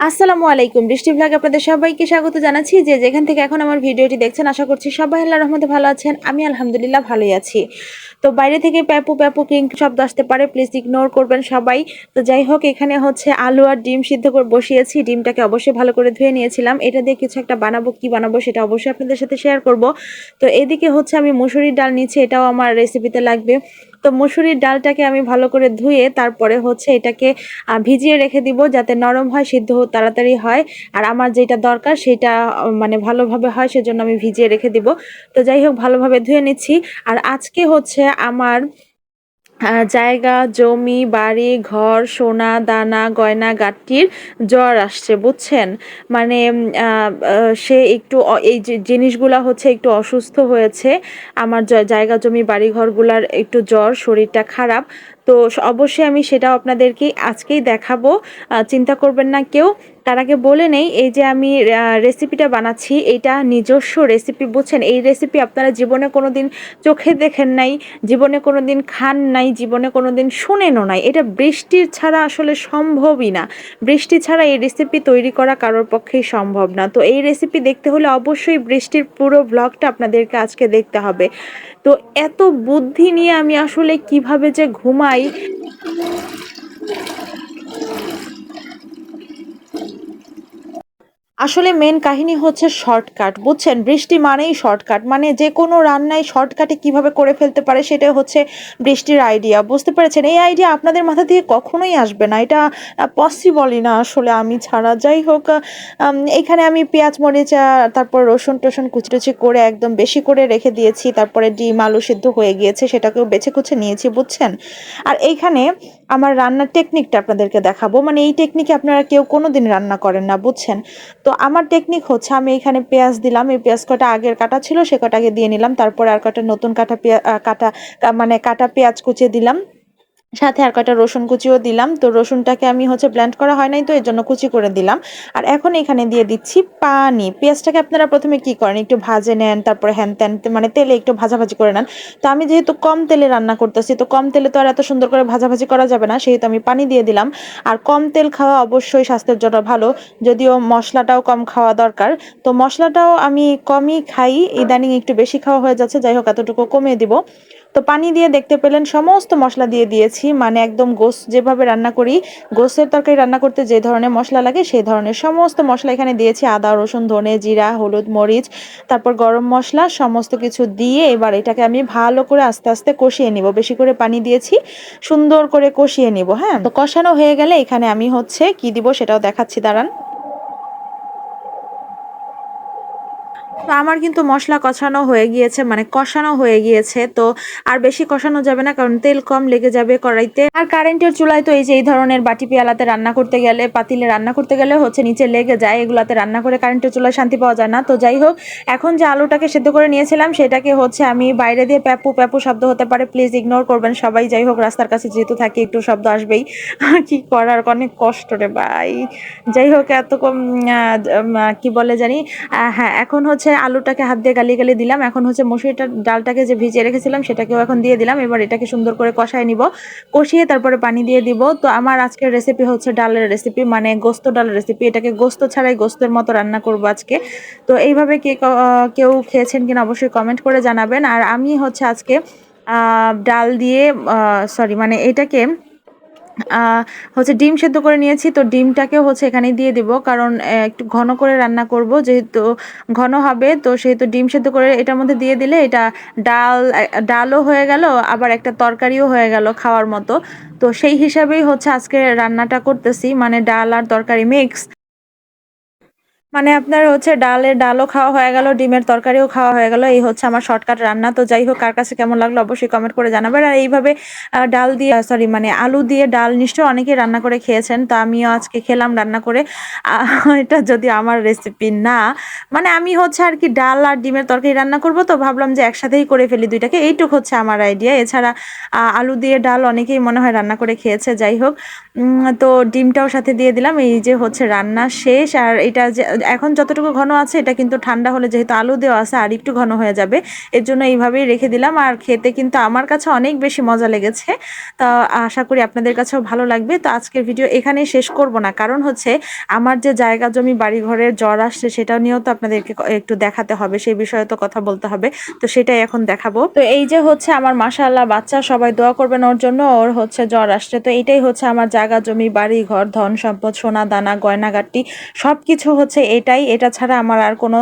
আসসালামু আলাইকুম। বৃষ্টি ব্লগ আপনাদের সবাইকে স্বাগত জানাচ্ছি। যে যেখান থেকে এখন আমার ভিডিওটি দেখছেন, আশা করছি সবাই আল্লাহ রহমতে ভালো আছেন। আমি আলহামদুলিল্লাহ ভালোই আছি। তো বাইরে থেকে প্যাপু প্যাপু কিং শব্দ আসতে পারে প্লিজ ইগনোর করবেন সবাই। তো যাই হোক, এখানে হচ্ছে আলু আর ডিম সিদ্ধ করে বসিয়েছি। ডিমটাকে অবশ্যই ভালো করে ধুয়ে নিয়েছিলাম। এটা দিয়ে কিছু একটা বানাবো, কি বানাবো সেটা অবশ্যই আপনাদের সাথে শেয়ার করব। তো এদিকে হচ্ছে আমি মুসুরির ডাল নিচ্ছি, এটাও আমার রেসিপিতে লাগবে। তো মুসুরির ডালটাকে আমি ভালো করে ধুয়ে তারপরে হচ্ছে এটাকে ভিজিয়ে রেখে দিব যাতে নরম হয়, সিদ্ধ তাড়াতাড়ি হয়। আর আমার যেটা দরকার সেটা মানে ভালোভাবে হয় সেজন্য আমি ভিজিয়ে রেখে দিব। তো যাই হোক, ভালোভাবে ধুয়ে নিচ্ছি। আর আজকে হচ্ছে আমার জায়গা, জমি, বাড়ি, ঘর, সোনা, দানা, গয়না গাটির জ্বর আসছে, বুঝছেন? মানে সে একটু এই জিনিসগুলা হচ্ছে একটু অসুস্থ হয়েছে। আমার জায়গা, জমি, বাড়ি, ঘরগুলার একটু জ্বর, শরীরটা খারাপ। তো অবশ্যই আমি সেটাও আপনাদেরকে আজকেই দেখাবো। চিন্তা করবেন না কেউ। তার আগে বলে নেই, এই যে আমি রেসিপিটা বানাচ্ছি এটা নিজস্ব রেসিপি বুঝছেন? এই রেসিপি আপনারা জীবনে কোনো দিন চোখে দেখেন নাই, জীবনে কোনো দিন খান নাই, জীবনে কোনো দিন শুনেনও নাই। এটা বৃষ্টির ছাড়া আসলে সম্ভবই না। বৃষ্টি ছাড়া এই রেসিপি তৈরি করা কারোর পক্ষেই সম্ভব না। তো এই রেসিপি দেখতে হলে অবশ্যই বৃষ্টির পুরো ব্লগটা আপনাদেরকে আজকে দেখতে হবে। তো এত বুদ্ধি নিয়ে আমি আসলে কীভাবে যে ঘুমাই। আসলে মেন কাহিনী হচ্ছে শর্টকাট বুঝছেন? বৃষ্টি মানেই শর্টকাট মানে যে কোনো রান্নায় শর্টকাটে কীভাবে করে ফেলতে পারে সেটা হচ্ছে বৃষ্টির আইডিয়া বুঝতে পেরেছেন? এই আইডিয়া আপনাদের মাথা থেকে কখনোই আসবে না। এটা পসিবলই না আসলে আমি ছাড়া। যাই হোক এখানে আমি পেঁয়াজ, মরিচ তারপর রসুন টসুন কুচি করে একদম বেশি করে রেখে দিয়েছি। তারপরে ডিম, আলু সিদ্ধ হয়ে গিয়েছে, সেটাকেও বেছে কুচে নিয়েছি, বুঝছেন? আর এইখানে আমার রান্নার টেকনিকটা আপনাদেরকে দেখাবো। মানে এই টেকনিকে আপনারা কেউ কোনো দিন রান্না করেন না, বুঝছেন? তো আমার টেকনিক হচ্ছে, আমি এখানে পেঁয়াজ দিলাম, এই পেঁয়াজ কটা আগের কাটা ছিল, সে কটাকে দিয়ে নিলাম, তারপরে আর কটা নতুন কাটা পেঁয়া কাটা মানে কাটা পেঁয়াজ কুচিয়ে দিলাম। সাথে আর কটা রসুন কুচিও দিলাম। তো রসুনটাকে আমি হচ্ছে ব্লেন্ড করা হয় নাই তো এর জন্য কুচি করে দিলাম। আর এখন এখানে দিয়ে দিচ্ছি পানি। পেঁয়াজটাকে আপনারা প্রথমে কি করেন? একটু ভাজে নেন, তারপরে হ্যান ত্যান মানে তেলে একটু ভাজাভাজি করে নেন। তো আমি যেহেতু কম তেলে রান্না করতেছি, তো কম তেলে তো আর এত সুন্দর করে ভাজাভাজি করা যাবে না, সেহেতু আমি পানি দিয়ে দিলাম। আর কম তেল খাওয়া অবশ্যই স্বাস্থ্যের জন্য ভালো, যদিও মশলাটাও কম খাওয়া দরকার। তো মশলাটাও আমি কমই খাই, ইদানিং একটু বেশি খাওয়া হয়ে যাচ্ছে, যাই হোক, এতটুকু কমিয়ে দিব। তো পানি দিয়ে দেখতে পেলেন সমস্ত মশলা দিয়ে দিয়েছি মানে একদম গোস যেভাবে রান্না করি, গোসের তরকারি রান্না করতে যে ধরনের মশলা লাগে সেই ধরনের সমস্ত মশলা এখানে দিয়েছি, আদা, রসুন, ধনে জিরা, হলুদ, মরিচ, তারপর গরম মশলা সমস্ত কিছু দিয়ে এবার এটাকে আমি ভালো করে আস্তে আস্তে কষিয়ে নিব, বেশি করে পানি দিয়েছি, সুন্দর করে কষিয়ে নিব হ্যাঁ? তো কষানো হয়ে গেলে এখানে আমি হচ্ছে কি দিব সেটাও দেখাচ্ছি, দাঁড়ান। তো আমার কিন্তু মশলা কষানো হয়ে গিয়েছে মানে কষানো হয়ে গিয়েছে, তো আর বেশি কষানো যাবে না, কারণ তেল কম লেগে যাবে কড়াইতে। আর কারেন্টের চুলায় তো এই যে এই ধরনের বাটি পেয়ালাতে রান্না করতে গেলে, পাতিলে রান্না করতে গেলে হচ্ছে নিচে লেগে যায়, এগুলাতে রান্না করে কারেন্টের চুলায় শান্তি পাওয়া যায় না। তো যাই হোক, এখন যে আলুটাকে সেদ্ধ করে নিয়েছিলাম, সেটাকে হচ্ছে আমি বাইরে দিয়ে প্যাপু প্যাপু শব্দ হতে পারে, প্লিজ ইগনোর করবেন সবাই, যাই হোক রাস্তার কাছে যেহেতু থাকি, একটু শব্দ আসবেই। কি করার, অনেক কষ্ট রে ভাই। যাই হোক, এত কম কি বলে জানি হ্যাঁ এখন হচ্ছে আলুটাকে হাত দিয়ে গালি গালি দিলাম। এখন হচ্ছে মসুরিটার ডালটাকে যে ভিজিয়ে রেখেছিলাম, সেটাকেও এখন দিয়ে দিলাম। এবার এটাকে সুন্দর করে কষায় নিব। কষিয়ে তারপরে পানি দিয়ে দিব। তো আমার আজকের রেসিপি হচ্ছে ডালের রেসিপি মানে গোস্ত ডালের রেসিপি এটাকে গোস্ত ছাড়াই গোস্তের মতো রান্না করব আজকে। তো এইভাবে কে কেউ খেয়েছেন কিনা অবশ্যই কমেন্ট করে জানাবেন। আর আমি হচ্ছে আজকে ডাল দিয়ে সরি মানে এটাকে হচ্ছে ডিম সেদ্ধ করে নিয়েছি, তো ডিমটাকে হচ্ছে এখানে দিয়ে দিব। কারণ একটু ঘন করে রান্না করব, যেহেতু ঘন হবে, তো সেহেতু ডিম সেদ্ধ করে এটার মধ্যে দিয়ে দিলে এটা ডাল ডালও হয়ে গেল, আবার একটা তরকারিও হয়ে গেল খাওয়ার মতো। তো সেই হিসাবেই হচ্ছে আজকে রান্নাটা করতেছি মানে ডাল আর তরকারি মিক্স। মানে আপনার হচ্ছে ডালের ডালও খাওয়া হয়ে গেল, ডিমের তরকারিও খাওয়া হয়ে গেল। এই হচ্ছে আমার শর্টকাট রান্না। তো যাই হোক, কার কাছে কেমন লাগল অবশ্যই কমেন্ট করে জানাবেন। আর এইভাবে ডাল দিয়ে সরি মানে আলু দিয়ে ডাল নিশ্চয়ই অনেকেই রান্না করে খেয়েছেন। তো আমিও আজকে খেলাম রান্না করে। এটা যদি আমার রেসিপি না মানে আমি হচ্ছে আর কি ডাল আর ডিমের তরকারি রান্না করব। তো ভাবলাম যে একসাথেই করে ফেলি দুইটাকে। এইটুক হচ্ছে আমার আইডিয়া এছাড়া আলু দিয়ে ডাল অনেকেই মনে হয় রান্না করে খেয়েছে। যাই হোক তো ডিমটাও সাথে দিয়ে দিলাম। এই যে হচ্ছে রান্না শেষ। আর এটা যে এখন যতটুকু ঘন আছে, এটা কিন্তু ঠান্ডা হলে যেহেতু আলু দেওয়া আছে, আর একটু ঘন হয়ে যাবে, এর জন্য এইভাবেই রেখে দিলাম। আর খেতে কিন্তু আমার কাছে অনেক বেশি মজা লেগেছে। তা আশা করি আপনাদের কাছেও ভালো লাগবে। তো আজকের ভিডিও এখানেই শেষ করব না। কারণ হচ্ছে, আমার যে জায়গা জমি বাড়ি ঘরের জ্বর আসছে, সেটা নিয়েও তো আপনাদেরকে একটু দেখাতে হবে। সেই বিষয়ে তো কথা বলতে হবে। তো সেটাই এখন দেখাবো। তো এই যে হচ্ছে আমার মাশাআল্লাহ বাচ্চা, সবাই দোয়া করবেন ওর জন্য। ওর হচ্ছে জ্বর আসছে। তো এটাই হচ্ছে আমার জায়গা জমি বাড়ি ঘর ধন সম্পদ সোনা দানা, গয়নাগাটি সব কিছু হচ্ছে এটাই এটা ছাড়া আমার আর কোনো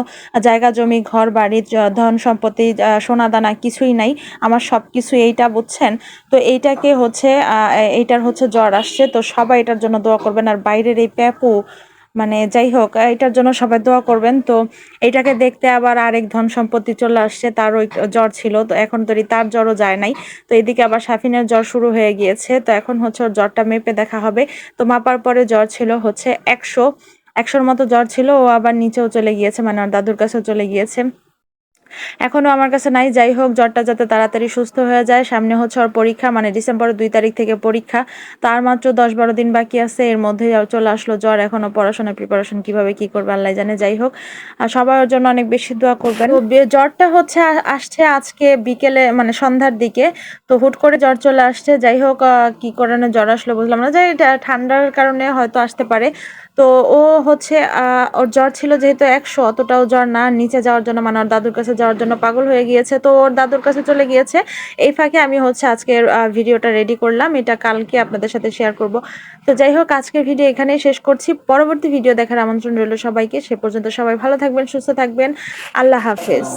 জায়গা জমি ঘর বাড়ি ধন সম্পত্তি আহ, সোনা দানা কিছুই নাই। আমার সব কিছু এইটা বুঝছেন? তো এইটাকে হচ্ছে এইটার হচ্ছে জ্বর আসছে। তো সবাই এটার জন্য দোয়া করবেন। আর বাইরের এই প্যাপু মানে যাই হোক এটার জন্য সবাই দোয়া করবেন। তো এটাকে দেখতে আবার আরেক ধন সম্পত্তি চলে আসছে। তারও একটু জ্বর ছিল। তো এখন তরি তার জ্বরও যায় নাই। তো এদিকে আবার সাফিনের জ্বর শুরু হয়ে গিয়েছে। তো এখন হচ্ছে ওর জ্বরটা মেপে দেখা হবে। তো মাপার পরে জ্বর ছিল হচ্ছে একশো। একশোর মতো জ্বর ছিল, ও আবার নিচেও চলে গিয়েছে মানে ওর দাদুর কাছেও চলে গিয়েছে। এখনও আমার কাছে নাই, যাই হোক, জ্বরটা যাতে তাড়াতাড়ি সুস্থ হয়ে যায়, সামনে হচ্ছে ওর পরীক্ষা মানে ডিসেম্বরের দুই তারিখ থেকে পরীক্ষা। তার মাত্র দশ বারো দিন বাকি আছে, এর মধ্যে চলে আসলো জ্বর, এখনও পড়াশোনা প্রিপারেশন কীভাবে কি করবে, আল্লাহ জানে, যাই হোক। আর সবাই ওর জন্য অনেক বেশি দোয়া করবেন। জ্বরটা হচ্ছে, আসছে আজকে বিকেলে মানে সন্ধ্যার দিকে। তো হুট করে জ্বর চলে আসছে, যাই হোক কি কারণে জ্বর আসলো বুঝলাম না যে এটা ঠান্ডার কারণে হয়তো আসতে পারে। তো ও হচ্ছে ওর জ্বর ছিল যেহেতু একশো, অতটাও জ্বর না। নিচে যাওয়ার জন্য মানে ওর দাদুর কাছে যাওয়ার জন্য পাগল হয়ে গিয়েছে। তো ওর দাদুর কাছে চলে গিয়েছে। এই ফাঁকে আমি হচ্ছে আজকের ভিডিওটা রেডি করলাম। এটা কালকে আপনাদের সাথে শেয়ার করব। তো যাই হোক, আজকের ভিডিও এখানেই শেষ করছি। পরবর্তী ভিডিও দেখার আমন্ত্রণ রইল সবাইকে। সে পর্যন্ত সবাই ভালো থাকবেন, সুস্থ থাকবেন। আল্লাহ হাফেজ।